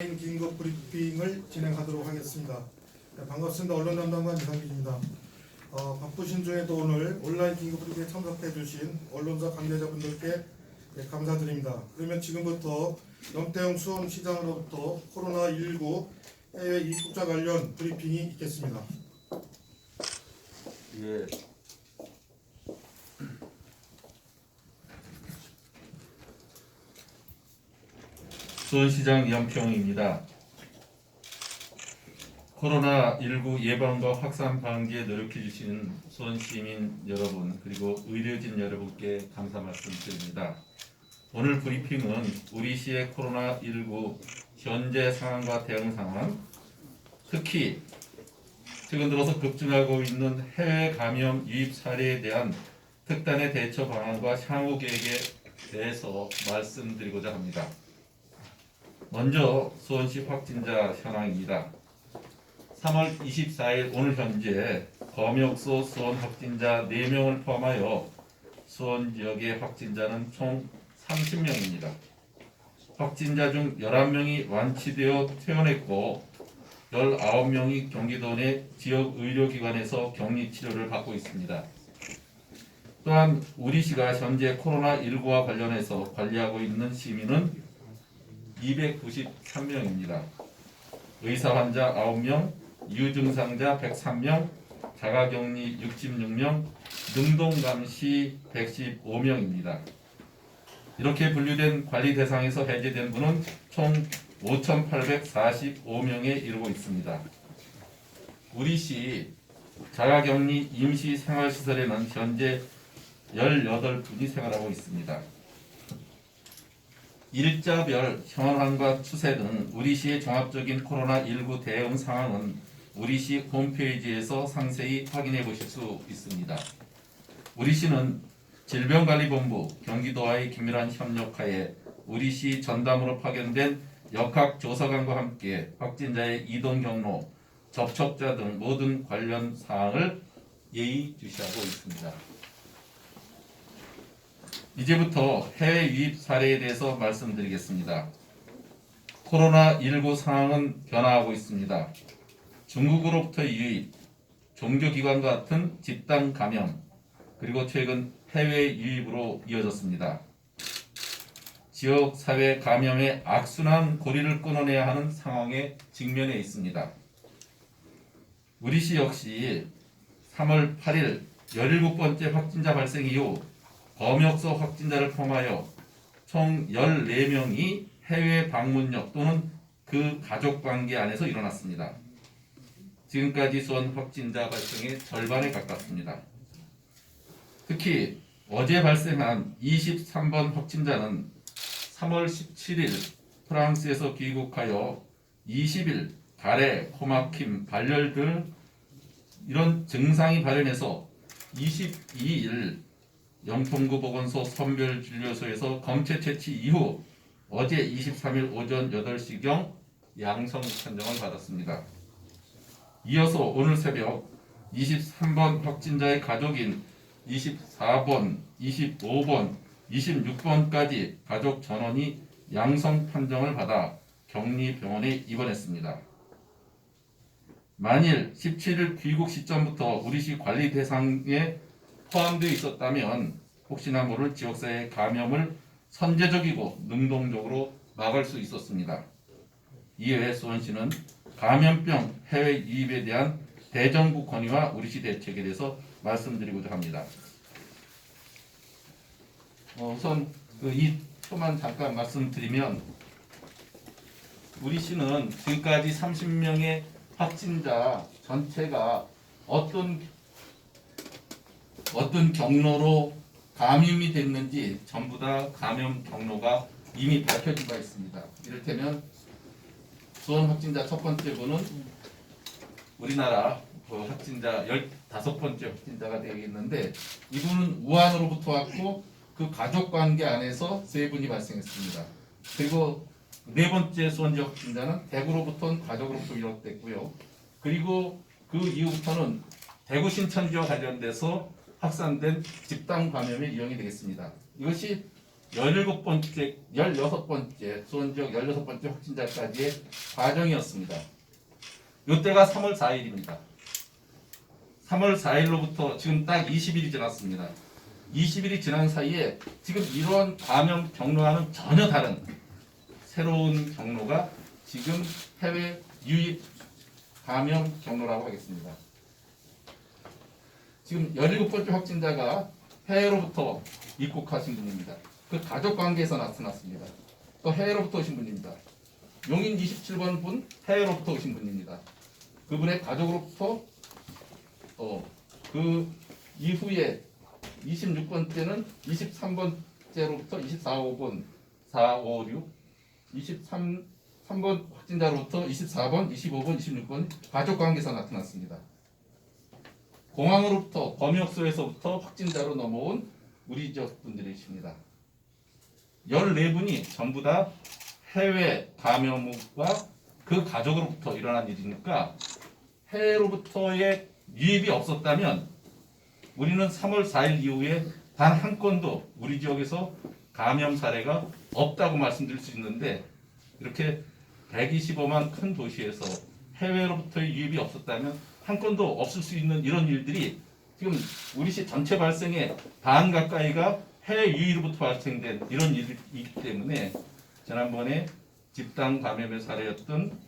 긴급 브리핑을 진행하도록 하겠습니다. 네, 반갑습니다. 언론 담당관 이상빈입니다. 어, 바쁘신 중에도 오늘 온라인 긴급 브리핑에 참석해 주신 언론사 관계자분들께 네, 감사드립니다. 그러면 지금부터 염태영 수원시장으로부터 코로나19 해외 입국자 관련 브리핑이 있겠습니다. 예. 수원시장 연평입니다. 코로나19 예방과 확산 방지에 노력해 주신 수원 시민 여러분 그리고 의료진 여러분께 감사 말씀드립니다. 오늘 브리핑은 우리 시의 코로나19 현재 상황과 대응 상황, 특히 최근 들어서 급증하고 있는 해외 감염 유입 사례에 대한 특단의 대처 방안과 향후 계획에 대해서 말씀드리고자 합니다. 먼저 수원시 확진자 현황입니다. 3월 24일 오늘 현재 검역소 수원 확진자 4명을 포함하여 수원 지역의 확진자는 총 30명입니다. 확진자 중 11명이 완치되어 퇴원했고 19명이 경기도 내 지역 의료기관에서 격리 치료를 받고 있습니다. 또한 우리시가 현재 코로나19와 관련해서 관리하고 있는 시민은 293명입니다. 의사 환자 9명, 유증상자 103명, 자가격리 66명, 능동감시 115명입니다. 이렇게 분류된 관리 대상에서 해제된 분은 총 5,845명에 이르고 있습니다. 우리시 자가격리 임시생활시설에는 현재 18분이 생활하고 있습니다. 일자별 현황과 추세 등 우리시의 종합적인 코로나19 대응 상황은 우리시 홈페이지에서 상세히 확인해 보실 수 있습니다. 우리시는 질병관리본부 경기도와의 긴밀한 협력하에 우리시 전담으로 파견된 역학 조사관과 함께 확진자의 이동 경로, 접촉자 등 모든 관련 사항을 예의 주시하고 있습니다. 이제부터 해외 유입 사례에 대해서 말씀드리겠습니다. 코로나19 상황은 변화하고 있습니다. 중국으로부터 유입, 종교기관 같은 집단 감염, 그리고 최근 해외 유입으로 이어졌습니다. 지역 사회 감염의 악순환 고리를 끊어내야 하는 상황에 직면해 있습니다. 우리시 역시 3월 8일 17번째 확진자 발생 이후 검역소 확진자를 포함하여 총 14명이 해외 방문역 또는 그 가족 관계 안에서 일어났습니다. 지금까지 수원 확진자 발생의 절반에 가깝습니다. 특히 어제 발생한 23번 확진자는 3월 17일 프랑스에서 귀국하여 20일 가래, 코막힘, 발열 등 이런 증상이 발현해서 22일 영통구 보건소 선별진료소에서 검체 채취 이후 어제 23일 오전 8시경 양성 판정을 받았습니다. 이어서 오늘 새벽 23번 확진자의 가족인 24번, 25번, 26번까지 가족 전원이 양성 판정을 받아 격리병원에 입원했습니다. 만일 17일 귀국 시점부터 우리시 관리 대상에 포함되어 있었다면 혹시나 모를 지역사회 감염을 선제적이고 능동적으로 막을 수 있었습니다. 이외에 수원시는 감염병 해외 유입에 대한 대정부 건의와 우리시 대책에 대해서 말씀드리고자 합니다. 어, 우선 그이 표만 잠깐 말씀드리면 우리 시는 지금까지 30명의 확진자 전체가 어떤 어떤 경로로 감염이 됐는지 전부 다 감염 경로가 이미 밝혀진 바 있습니다. 이를테면 수원 확진자 첫 번째 분은 우리나라 그 확진자 15번째 확진자가 되겠는데 이분은 우한으로부터 왔고 그 가족 관계 안에서 세 분이 발생했습니다. 그리고 네 번째 수원 지역 확진자는 대구로부터 가족으로부터 비롯됐고요. 그리고 그 이후부터는 대구 신천 지역 관련돼서 확산된 집단 감염의 유형이 되겠습니다. 이것이 17번째, 16번째, 수원 지역 16번째 확진자까지의 과정이었습니다. 이때가 3월 4일입니다. 3월 4일로부터 지금 딱 20일이 지났습니다. 20일이 지난 사이에 지금 이러한 감염 경로와는 전혀 다른 새로운 경로가 지금 해외 유입 감염 경로라고 하겠습니다. 지금 17번째 확진자가 해외로부터 입국하신 분입니다. 그 가족 관계에서 나타났습니다. 또 해외로부터 오신 분입니다. 용인 27번 분 해외로부터 오신 분입니다. 그분의 가족으로부터 또그 이후에 26번째는 23번째로부터 24, 5번, 4, 5, 6, 23, 3번 확진자로부터 24번, 25번, 26번 가족 관계에서 나타났습니다. 공항으로부터 검역소에서부터 확진자로 넘어온 우리 지역 분들이십니다. 14분이 전부 다 해외 감염과 그 가족으로부터 일어난 일이니까 해외로부터의 유입이 없었다면 우리는 3월 4일 이후에 단 한 건도 우리 지역에서 감염 사례가 없다고 말씀드릴 수 있는데 이렇게 125만 큰 도시에서 해외로부터의 유입이 없었다면 한 건도 없을 수 있는 이런 일들이 지금 우리 시 전체 발생의 반 가까이가 해외 유입으로부터 발생된 이런 일이기 때문에 지난번에 집단 감염의 사례였던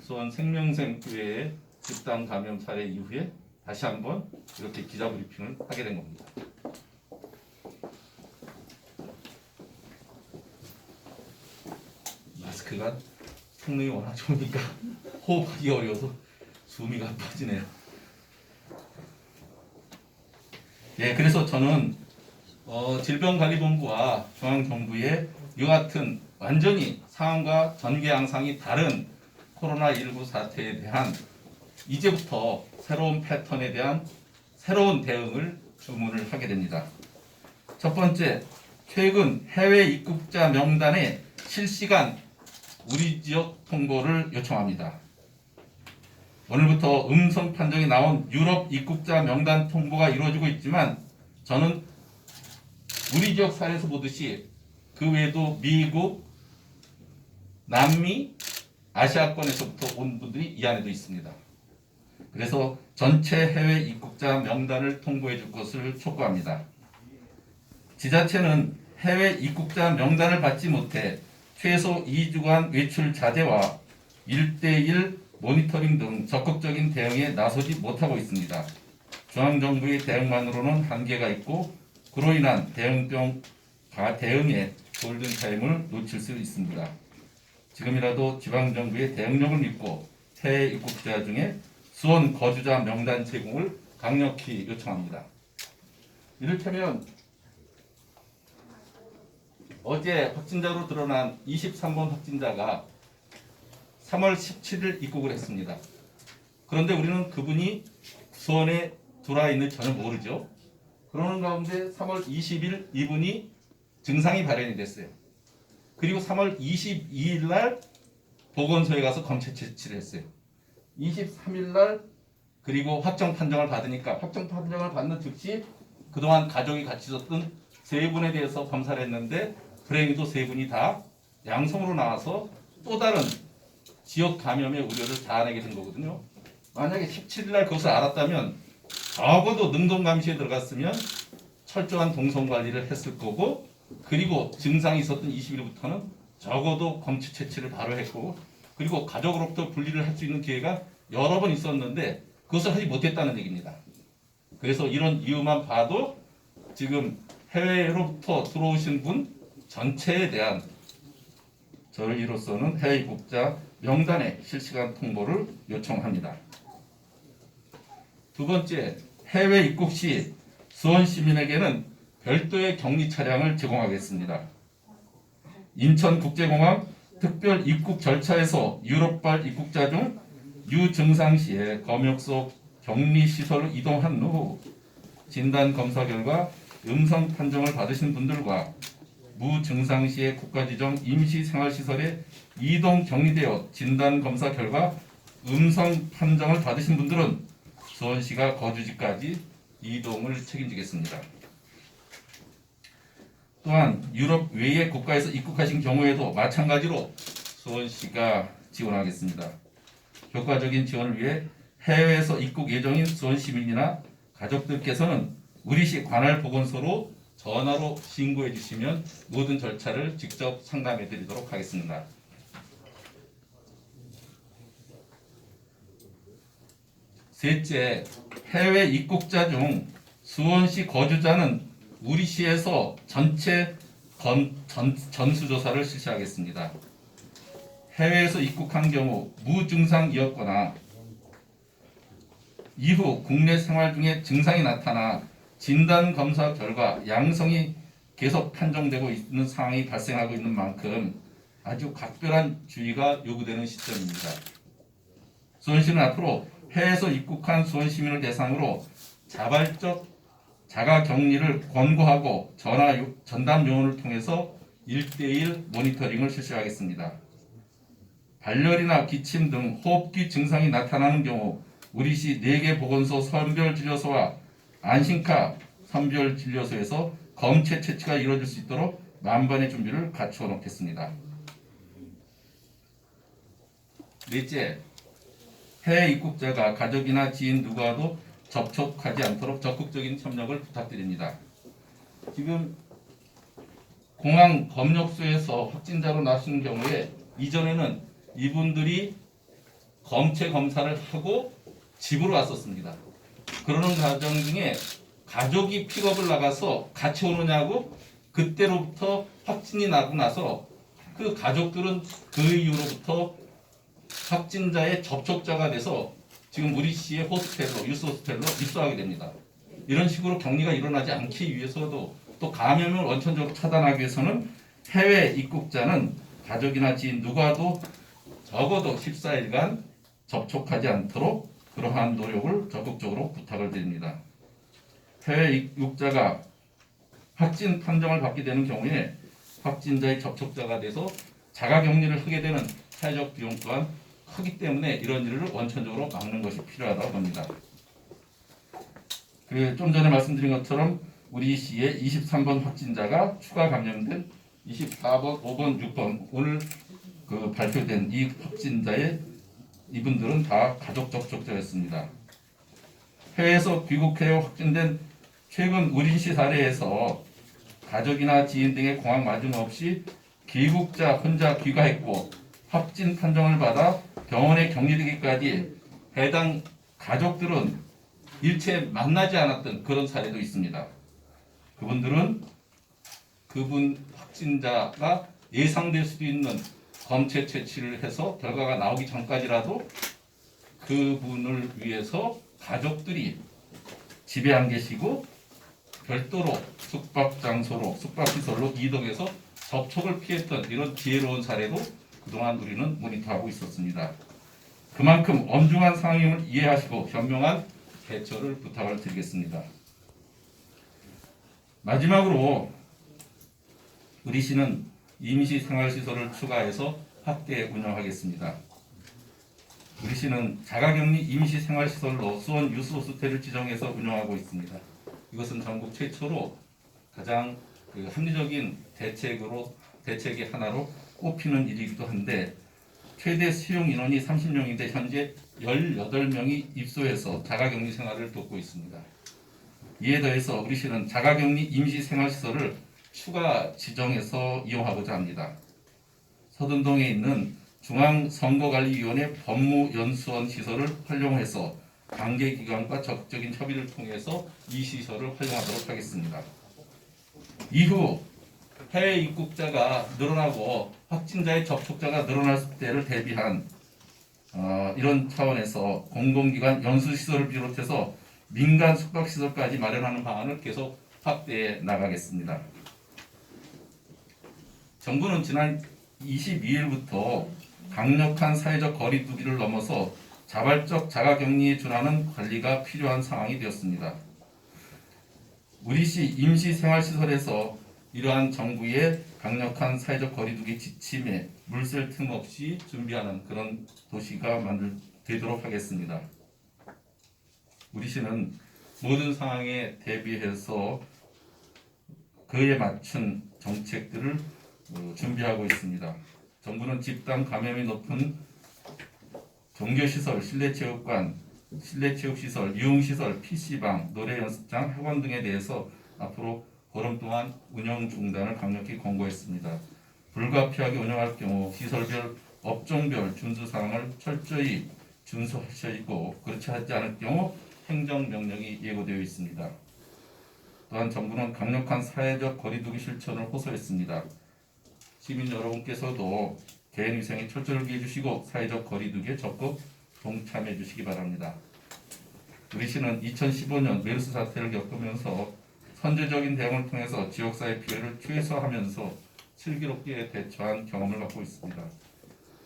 수원 생명생교회의 집단 감염 사례 이후에 다시 한번 이렇게 기자 브리핑을 하게 된 겁니다. 마스크가 성능이 워낙 좋으니까 호흡하기 어려워서 숨이가 빠지네요. 예, 그래서 저는 어, 질병관리본부와 중앙정부의 이 같은 완전히 상황과 전개 양상이 다른 코로나19 사태에 대한 이제부터 새로운 패턴에 대한 새로운 대응을 주문을 하게 됩니다. 첫 번째, 최근 해외 입국자 명단의 실시간 우리 지역 통보를 요청합니다. 오늘부터 음성 판정이 나온 유럽 입국자 명단 통보가 이루어지고 있지만 저는 우리 지역 사례에서 보듯이 그 외에도 미국, 남미, 아시아권에서부터 온 분들이 이 안에도 있습니다. 그래서 전체 해외 입국자 명단을 통보해 줄 것을 촉구합니다. 지자체는 해외 입국자 명단을 받지 못해 최소 2주간 외출 자제와 1대1 모니터링 등 적극적인 대응에 나서지 못하고 있습니다. 중앙정부의 대응만으로는 한계가 있고 그로 인한 대응병 가 대응에 골든타임을 놓칠 수 있습니다. 지금이라도 지방정부의 대응력을 믿고 해외 입국자 중에 수원 거주자 명단 제공을 강력히 요청합니다. 이를테면 어제 확진자로 드러난 23번 확진자가 3월 17일 입국을 했습니다. 그런데 우리는 그분이 수원에 들어와 있는 전혀 모르죠. 그러는 가운데 3월 20일 이분이 증상이 발현이 됐어요. 그리고 3월 22일 날 보건소에 가서 검체 채취를 했어요. 23일 날 그리고 확정 판정을 받으니까 확정 판정을 받는 즉시 그동안 가족이 같이 있었던 세 분에 대해서 검사를 했는데 불행히도 세 분이 다 양성으로 나와서 또 다른 지역 감염의 우려를 자아내게 된 거거든요. 만약에 17일 날 그것을 알았다면 적어도 능동 감시에 들어갔으면 철저한 동선 관리를 했을 거고 그리고 증상이 있었던 20일부터는 적어도 검체 채취를 바로 했고 그리고 가족으로부터 분리를 할 수 있는 기회가 여러 번 있었는데 그것을 하지 못했다는 얘기입니다. 그래서 이런 이유만 봐도 지금 해외로부터 들어오신 분 전체에 대한 저희로서는 해외 입국자 명단의 실시간 통보를 요청합니다. 두 번째, 해외 입국 시 수원 시민에게는 별도의 격리 차량을 제공하겠습니다. 인천국제공항 특별 입국 절차에서 유럽발 입국자 중 유증상 시에 검역소 격리 시설로 이동한 후 진단 검사 결과 음성 판정을 받으신 분들과 무증상 시에 국가지정 임시생활시설에 이동 격리되어 진단 검사 결과 음성 판정을 받으신 분들은 수원시가 거주지까지 이동을 책임지겠습니다. 또한 유럽 외의 국가에서 입국하신 경우에도 마찬가지로 수원시가 지원하겠습니다. 효과적인 지원을 위해 해외에서 입국 예정인 수원 시민이나 가족들께서는 우리시 관할 보건소로 전화로 신고해 주시면 모든 절차를 직접 상담해 드리도록 하겠습니다. 셋째, 해외 입국자 중 수원시 거주자는 우리 시에서 전체 건, 전, 전수조사를 실시하겠습니다. 해외에서 입국한 경우 무증상이었거나 이후 국내 생활 중에 증상이 나타나 진단 검사 결과 양성이 계속 판정되고 있는 상황이 발생하고 있는 만큼 아주 각별한 주의가 요구되는 시점입니다. 수원시는 앞으로 해외에서 입국한 수원 시민을 대상으로 자발적 자가 격리를 권고하고 전화 요- 전담 요원을 통해서 1대1 모니터링을 실시하겠습니다. 발열이나 기침 등 호흡기 증상이 나타나는 경우 우리시 4개 보건소 선별진료소와 안심카 선별진료소에서 검체 채취가 이루어질 수 있도록 만반의 준비를 갖추어 놓겠습니다. 넷째, 해외 입국자가 가족이나 지인 누구와도 접촉하지 않도록 적극적인 협력을 부탁드립니다. 지금 공항 검역소에서 확진자로 나신 경우에 이전에는 이분들이 검체 검사를 하고 집으로 왔었습니다. 그러는 과정 중에 가족이 픽업을 나가서 같이 오느냐고 그때로부터 확진이 나고 나서 그 가족들은 그 이후로부터 확진자의 접촉자가 돼서 지금 우리 시의 호스텔로 유스 호스텔로 입소하게 됩니다. 이런 식으로 격리가 일어나지 않기 위해서도 또 감염을 원천적으로 차단하기 위해서는 해외 입국자는 가족이나 지인 누구와도 적어도 14일간 접촉하지 않도록 그러한 노력을 적극적으로 부탁을 드립니다. 해외 입국자가 확진 판정을 받게 되는 경우에 확진자의 접촉자가 돼서 자가격리를 하게 되는 사회적 비용 또한 크기 때문에 이런 일을 원천적으로 막는 것이 필요하다고 봅니다. 그 좀 전에 말씀드린 것처럼 우리 시의 23번 확진자가 추가 감염된 24번, 5번, 6번 오늘 그 발표된 이 확진자의 이분들은 다 가족 접촉자였습니다. 해외에서 귀국해 확진된 최근 우리시 사례에서 가족이나 지인 등의 공항 마중 없이 귀국자 혼자 귀가했고 확진 판정을 받아 병원에 격리되기까지 해당 가족들은 일체 만나지 않았던 그런 사례도 있습니다. 그분들은 그분 확진자가 예상될 수도 있는 검체 채취를 해서 결과가 나오기 전까지라도 그분을 위해서 가족들이 집에 안 계시고 별도로 숙박 장소로 숙박 시설로 이동해서 접촉을 피했던 이런 지혜로운 사례도 그동안 우리는 모니터하고 있었습니다. 그만큼 엄중한 상황임을 이해하시고 현명한 대처를 부탁을 드리겠습니다. 마지막으로 우리 시는 임시 생활시설을 추가해서 확대 운영하겠습니다. 우리 시는 자가격리 임시 생활시설로 수원 유스호스텔을 지정해서 운영하고 있습니다. 이것은 전국 최초로 가장 그 합리적인 대책으로 대책의 하나로 꼽히는 일이기도 한데 최대 수용 인원이 30명인데 현재 18명이 입소해서 자가격리 생활을 돕고 있습니다. 이에 더해서 우리 시는 자가격리 임시 생활시설을 추가 지정해서 이용하고자 합니다. 서든동에 있는 중앙선거관리위원회 법무연수원 시설을 활용해서 관계기관과 적극적인 협의를 통해서 이 시설을 활용하도록 하겠습니다. 이후 해외 입국자가 늘어나고 확진자의 접촉자가 늘어날 때를 대비한 어, 이런 차원에서 공공기관 연수시설을 비롯해서 민간 숙박시설까지 마련하는 방안을 계속 확대해 나가겠습니다. 정부는 지난 22일부터 강력한 사회적 거리두기를 넘어서 자발적 자가격리에 준하는 관리가 필요한 상황이 되었습니다. 우리시 임시생활시설에서 이러한 정부의 강력한 사회적 거리두기 지침에 물샐 틈 없이 준비하는 그런 도시가 만들 되도록 하겠습니다. 우리시는 모든 상황에 대비해서 그에 맞춘 정책들을 어, 준비하고 있습니다. 정부는 집단 감염이 높은 종교시설, 실내체육관, 실내체육시설, 유흥시설, PC방, 노래 연습장, 학원 등에 대해서 앞으로 보름 동안 운영 중단을 강력히 권고했습니다. 불가피하게 운영할 경우 시설별, 업종별 준수 사항을 철저히 준수하셔야고 그렇지 하지 않을 경우 행정명령이 예고되어 있습니다. 또한 정부는 강력한 사회적 거리두기 실천을 호소했습니다. 시민 여러분께서도 개인 위생에 철저히 해주시고 사회적 거리두기에 적극 동참해 주시기 바랍니다. 우리 시는 2015년 메르스 사태를 겪으면서 선제적인 대응을 통해서 지역사회 피해를 최소화하면서 슬기롭게 대처한 경험을 갖고 있습니다.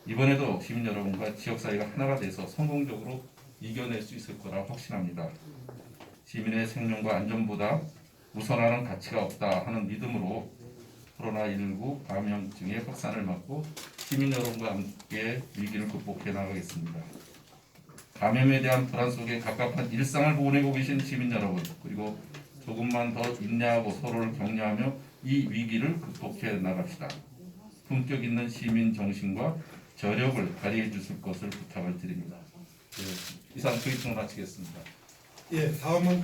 이번에도 시민 여러분과 지역사회가 하나가 돼서 성공적으로 이겨낼 수 있을 거라 확신합니다. 시민의 생명과 안전보다 우선하는 가치가 없다 하는 믿음으로 코로나19 감염증의 확산을 막고 시민 여러분과 함께 위기를 극복해 나가겠습니다. 감염에 대한 불안 속에 갑갑한 일상을 보내고 계신 시민 여러분 그리고 조금만 더 인내하고 서로를 격려하며 이 위기를 극복해 나갑시다. 품격 있는 시민 정신과 저력을 발휘해 주실 것을 부탁을 드립니다. 네, 이상 브리핑을 마치겠습니다. 예, 다음은